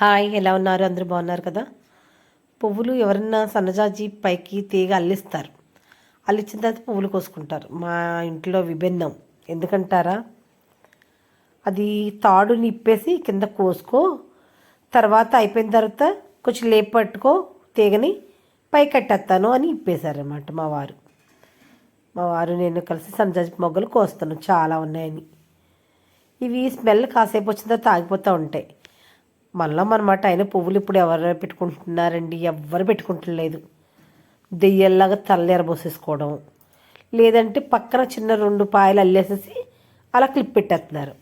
Hi ఎలా ఉన్నారు? అందరూ బాగున్నారు కదా? పువ్వులు ఎవరన్నా సన్నజాజి పైకి తీగ అల్లిస్తారు. అల్లించిన తర్వాత పువ్వులు కోసుకుంటారు. మా ఇంట్లో విభిన్నం. ఎందుకంటారా? అది తాడు నిప్పేసి కింద కోసుకో తర్వాత అయిపోయిన తర్వాత కొంచెం లేపు పట్టుకో తీగని పై కట్టేస్తాను అని ఇప్పేశారన్నమాట మా వారు. మా వారు నేను కలిసి సన్నజాజి మొగ్గలు కోస్తాను. చాలా ఉన్నాయని. ఇవి స్మెల్ కాసేపు వచ్చిన తర్వాత ఆగిపోతూ ఉంటాయి. మళ్ళీ అనమాట ఆయన పువ్వులు ఇప్పుడు ఎవరు పెట్టుకుంటున్నారండి? ఎవ్వరు పెట్టుకుంటలేదు. దెయ్యల్లాగా తల్ల ఎరబోసేసుకోవడం. లేదంటే పక్కన చిన్న రెండు పాయలు అల్లేసేసి అలా క్లిప్ పెట్టేస్తున్నారు.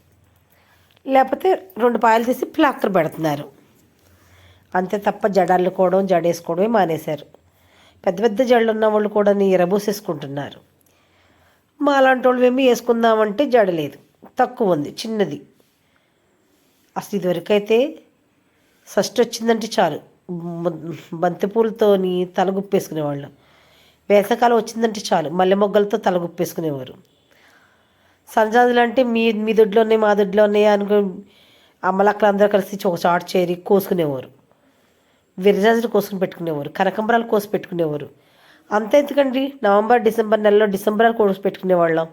లేకపోతే రెండు పాయలు తీసి ప్లాక్కర్ పెడుతున్నారు. అంతే తప్ప జడ అల్లుకోవడం జడేసుకోవడమే మానేశారు. పెద్ద పెద్ద జడలు ఉన్న వాళ్ళు కూడా ఎరబోసేసుకుంటున్నారు. మా అలాంటి వాళ్ళు ఏమి వేసుకుందామంటే జడ లేదు. తక్కువ ఉంది చిన్నది. అసలు ఇదివరకైతే ఫస్ట్ వచ్చిందంటే చాలు. బంతిపూలతోని తలగుప్పేసుకునేవాళ్ళు వేసవకాలం వచ్చిందంటే చాలు. మల్లె మొగ్గలతో తలగుప్పేసుకునేవారు సంజాజులు అంటే మీ మీ దొడ్లో ఉన్నాయి మా దొడ్లో ఉన్నాయి అనుకో అమ్మలక్కలు అందరూ కలిసి ఒక చాటు చేరి కోసుకునేవారు. విరజాజులు కోసుకుని పెట్టుకునేవారు. కనకంబరాలు కోసి పెట్టుకునేవారు. అంత ఎందుకండి? నవంబర్ డిసెంబర్ నెలలో డిసెంబరాలు కోసి పెట్టుకునేవాళ్ళం.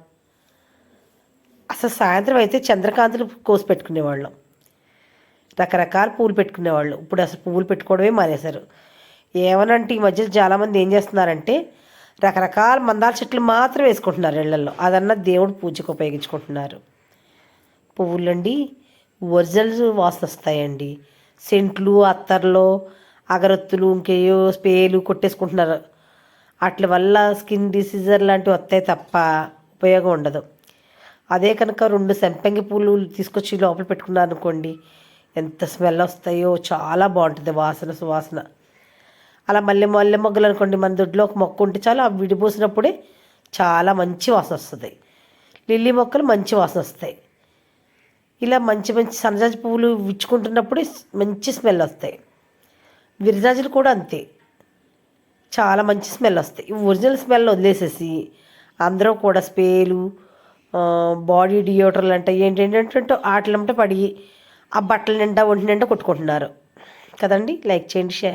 అసలు సాయంత్రం అయితే చంద్రకాంతులు కోసి పెట్టుకునేవాళ్ళం. రకరకాల పూలు పెట్టుకునేవాళ్ళు. ఇప్పుడు అసలు పువ్వులు పెట్టుకోవడమే మానేశారు. ఏమనంటే ఈ మధ్య చాలామంది ఏం చేస్తున్నారంటే రకరకాల మందార చెట్లు మాత్రం వేసుకుంటున్నారు ఇళ్ళలో అదన్నా దేవుడు పూజకు ఉపయోగించుకుంటున్నారు. పువ్వులండి ఒరిజినల్స్ వాసన వస్తాయండి. సెంట్లు అత్తర్లు అగరత్తులు ఇంకేయో స్పేలు కొట్టేసుకుంటున్నారు. వాటి వల్ల స్కిన్ డిసీజర్ లాంటివి వస్తాయి తప్ప ఉపయోగం ఉండదు. అదే కనుక రెండు సంపంగి పూలు తీసుకొచ్చి లోపల పెట్టుకున్నారు అనుకోండి ఎంత స్మెల్ వస్తాయో చాలా బాగుంటుంది వాసన సువాసన. అలా మల్లె మల్లె మొగ్గలు అనుకోండి మన దొడ్లో ఒక మొక్క ఉంటే చాలు అవి విడిపోసినప్పుడే చాలా మంచి వాసన వస్తుంది. లిల్లీ మొక్కలు మంచి వాసన వస్తాయి. ఇలా మంచి మంచి సన్నజాజి పువ్వులు విచ్చుకుంటున్నప్పుడే మంచి స్మెల్ వస్తాయి. విరజాజులు కూడా అంతే. చాలా మంచి స్మెల్ వస్తాయి. ఒరిజినల్ స్మెల్ వదిలేసేసి అందరూ కూడా స్పేలు బాడీ డియోటర్లు అంటే ఏంటంటే ఆటలంటే పడి ఆ బట్టల నిండా ఒంటి నిండా కొట్టుకుంటున్నారు. కదండి? లైక్ చేయండి షేర్